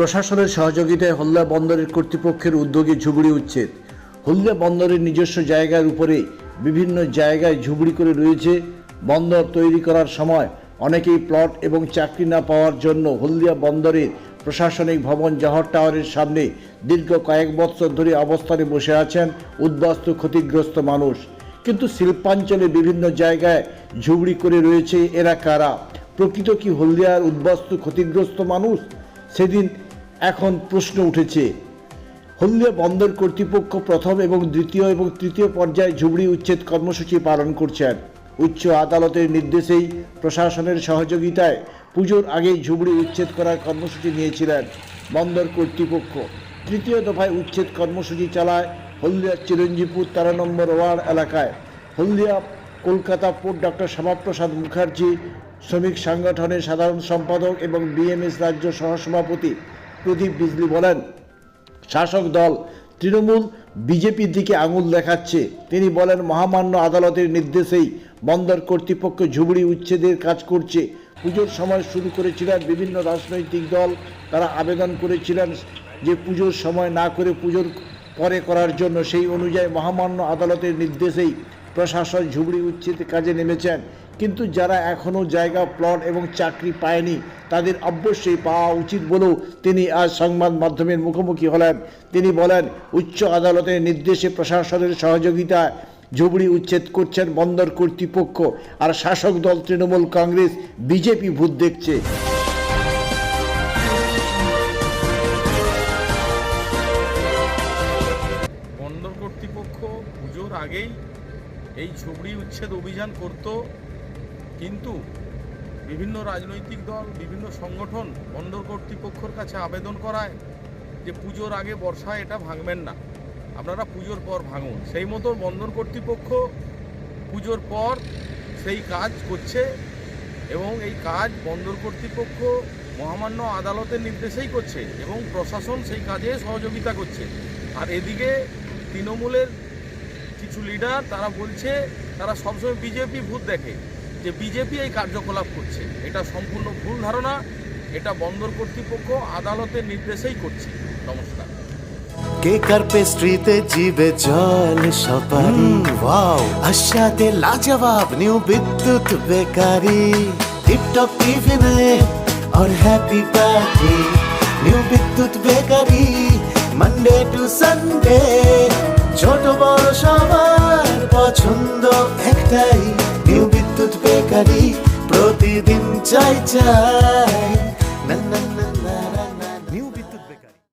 প্রশাসনের সহযোগিতায় হলদিয়া বন্দরের কর্তৃপক্ষের উদ্যোগে ঝুবড়ি উচ্ছেদ। হলদিয়া বন্দরের নিজস্ব জায়গার উপরে বিভিন্ন জায়গায় ঝুবড়ি করে রয়েছে। বন্দর তৈরি করার সময় অনেকেই প্লট এবং চাকরি না পাওয়ার জন্য হলদিয়া বন্দরের প্রশাসনিক ভবন জহর টাওয়ারের সামনে দীর্ঘ কয়েক বছর ধরে অবস্থানে বসে আছেন উদ্বাস্তু ক্ষতিগ্রস্ত মানুষ। কিন্তু শিল্পাঞ্চলে বিভিন্ন জায়গায় ঝুবড়ি করে রয়েছে এরা কারা? প্রকৃত কি হলদিয়ার উদ্বাস্তু ক্ষতিগ্রস্ত মানুষ? সেদিন এখন প্রশ্ন উঠেছে, হলদিয়া বন্দর কর্তৃপক্ষ প্রথম এবং দ্বিতীয় এবং তৃতীয় পর্যায়ে ঝুবড়ি উচ্ছেদ কর্মসূচি পালন করছেন। উচ্চ আদালতের নির্দেশেই প্রশাসনের সহযোগিতায় পুজোর আগেই ঝুবড়ি উচ্ছেদ করার কর্মসূচি নিয়েছিলেন বন্দর কর্তৃপক্ষ। তৃতীয় দফায় উচ্ছেদ কর্মসূচি চালায় হলদিয়া চিরঞ্জীপুর তেরো নম্বর ওয়ার্ড এলাকায়। হলদিয়া কলকাতা পোর্ট ডক্টর শ্যামাপ্রসাদ মুখার্জি, শ্রমিক সংগঠনের সাধারণ সম্পাদক এবং বিএমএস রাজ্য সহসভাপতি প্রদীপ বিজলি বলেন, শাসক দল তৃণমূল বিজেপির দিকে আঙুল দেখাচ্ছে। তিনি বলেন, মহামান্য আদালতের নির্দেশেই বন্দর কর্তৃপক্ষ ঝুবড়ি উচ্ছেদের কাজ করছে। পুজোর সময় শুরু করেছিলেন বিভিন্ন রাজনৈতিক দল। তারা আবেদন করেছিলেন যে পুজোর সময় না করে পুজোর পরে করার জন্য। সেই অনুযায়ী মহামান্য আদালতের নির্দেশেই প্রশাসন ঝুবড়ি উচ্ছেদের কাজে নেমেছেন। কিন্তু যারা এখনও জায়গা, প্লট এবং চাকরি পায়নি, তাদের অবশ্যই পাওয়া উচিত বলেও তিনি আজ সংবাদ মাধ্যমের মুখোমুখি হলেন। তিনি বলেন, উচ্চ আদালতের নির্দেশে প্রশাসনের সহযোগিতায় ঝুবড়ি উচ্ছেদ করছেন বন্দর কর্তৃপক্ষ আর শাসক দল তৃণমূল কংগ্রেস, বিজেপি ভূত দেখছে। বন্দর কর্তৃপক্ষ পুজোর আগেই এই ঝুবড়ি উচ্ছেদ অভিযান করত। কিন্তু বিভিন্ন রাজনৈতিক দল, বিভিন্ন সংগঠন বন্দর কর্তৃপক্ষের কাছে আবেদন করায় যে পুজোর আগে বর্ষায় এটা ভাঙবেন না। আপনারা পুজোর পর ভাঙুন। সেই মতো বন্দর কর্তৃপক্ষ পুজোর পর সেই কাজ করছে এবং এই কাজ বন্দর কর্তৃপক্ষ মহামান্য আদালতের নির্দেশেই করছে এবং প্রশাসন সেই কাজে সহযোগিতা করছে। আর এদিকে তৃণমূলের কিছু লিডার তারা বলছে, তারা সবসময় বিজেপি ভূত দেখে। যে বিজেপি এই কার্যকলাপ করছে এটা সম্পূর্ণ ভুল ধারণা এটা বন্দর কর্তৃপক্ষ আদালতের নির্দেশেই করছে নমস্কার কেকার পেস্ট্রিতে জিবে জল সপারি ওয়াও আশাতে লাজবাব নিউ বিদ্যুৎ বেকারি টিপটপ টিফিনে और happy party new Bidyut bakery Monday to Sunday ছোট বড় সবার পছন্দ একটাই নিউ বিদ্যুৎ বেকারি প্রতিদিন চাই চাই। না না